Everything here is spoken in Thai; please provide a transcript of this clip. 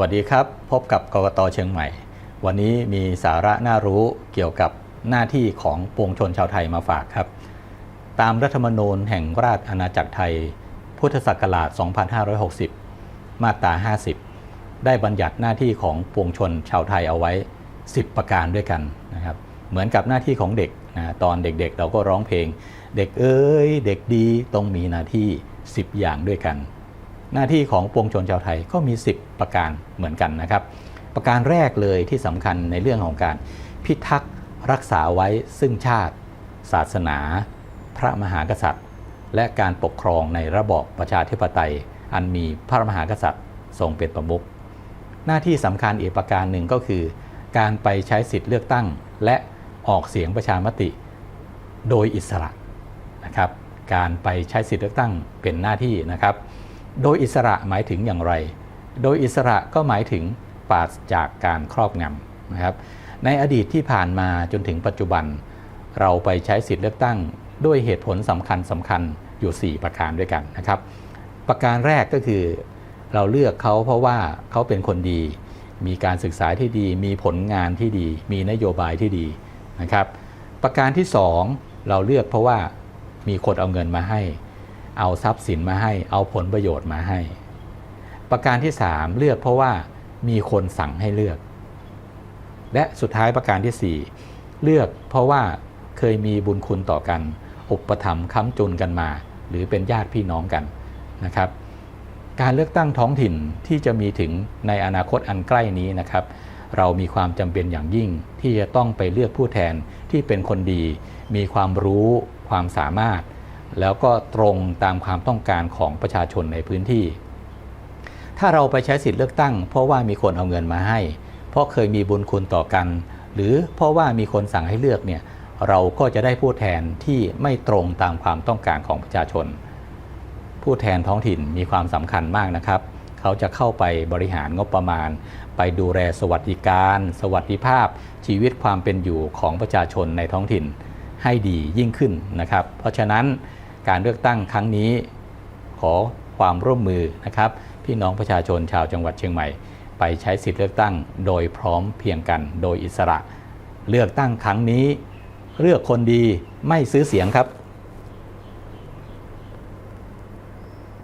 วัสดีครับ พบกับกกตเชียงใหม่ วันนี้มีสาระน่ารู้เกี่ยวกับหน้าที่ของปวงชนชาวไทยมาฝากครับ ตามรัฐธรรมนูญแห่งราชอาณาจักรไทย พุทธศักราช 2560 มาตรา 50 ได้บัญญัติหน้าที่ของปวงชนชาวไทยเอาไว้ 10 ประการด้วยกันนะครับ เหมือนกับหน้าที่ของเด็กนะตอนเด็กๆเราก็ร้องเพลง เด็กเอ้ย เด็กดีต้องมีหน้าที่ 10 อย่างด้วยกัน หน้าที่ของปวงชนชาวไทยก็มี 10 ประการเหมือนกันนะครับ ประการแรกเลยที่สำคัญในเรื่องของการพิทักษ์รักษาไว้ซึ่งชาติ ศาสนา พระมหากษัตริย์ และการปกครองในระบอบประชาธิปไตย อันมีพระมหากษัตริย์ทรงเป็นประมุขหน้าที่สำคัญอีกประการหนึ่งก็คือ การไปใช้สิทธิ์เลือกตั้ง และออกเสียงประชามติ โดยอิสระนะครับ การไปใช้สิทธิ์เลือกตั้งเป็นหน้าที่นะครับ โดยอิสระหมายถึงอย่างไร โดยอิสระก็หมายถึงปราศจากการครอบงำนะครับ ในอดีตที่ผ่านมาจนถึงปัจจุบัน เราไปใช้สิทธิเลือกตั้งด้วยเหตุผลสำคัญสำคัญอยู่ 4 ประการด้วยกันนะครับ ประการแรกก็คือเราเลือกเขาเพราะว่าเขาเป็นคนดี มีการศึกษาที่ดี มีผลงานที่ดี มีนโยบายที่ดีนะครับ ประการที่ 2 เราเลือกเพราะว่ามีคนเอาเงินมาให้ เอาทรัพย์สินมาให้ เอาผลประโยชน์มาให้ ประการที่ 3 เลือกเพราะว่ามีคนสั่งให้เลือก และสุดท้ายประการที่ 4 เลือกเพราะว่าเคยมีบุญคุณต่อกัน อุปถัมภ์ค้ำจุนกันมา หรือเป็นญาติพี่น้องกันนะครับ การเลือกตั้งท้องถิ่นที่จะมีถึงในอนาคตอันใกล้นี้นะครับ เรามีความจำเป็นอย่างยิ่งที่จะต้องไปเลือกผู้แทนที่เป็นคนดี มีความรู้ความสามารถ แล้วก็ตรงตามความต้องการของประชาชนในพื้นที่ ถ้าเราไปใช้สิทธิ์เลือกตั้ง เพราะว่ามีคนเอาเงินมาให้ เพราะเคยมีบุญคุณต่อกัน หรือเพราะว่ามีคนสั่งให้เลือกเนี่ยเราก็จะได้ผู้แทนที่ไม่ตรงตามความต้องการของประชาชน ผู้แทนท้องถิ่นมีความสำคัญมากนะครับ เขาจะเข้าไปบริหารงบประมาณ ไปดูแลสวัสดิการ สวัสดิภาพ ชีวิตความเป็นอยู่ของประชาชนในท้องถิ่นให้ดียิ่งขึ้นนะครับ เพราะฉะนั้น การเลือกตั้งครั้งนี้ขอความร่วมมือนะครับพี่น้องประชาชนชาวจังหวัดเชียงใหม่ ไปใช้สิทธิเลือกตั้ง โดยพร้อมเพียงกันโดยอิสระ เลือกตั้งครั้งนี้ เลือกคนดีไม่ซื้อเสียงครับ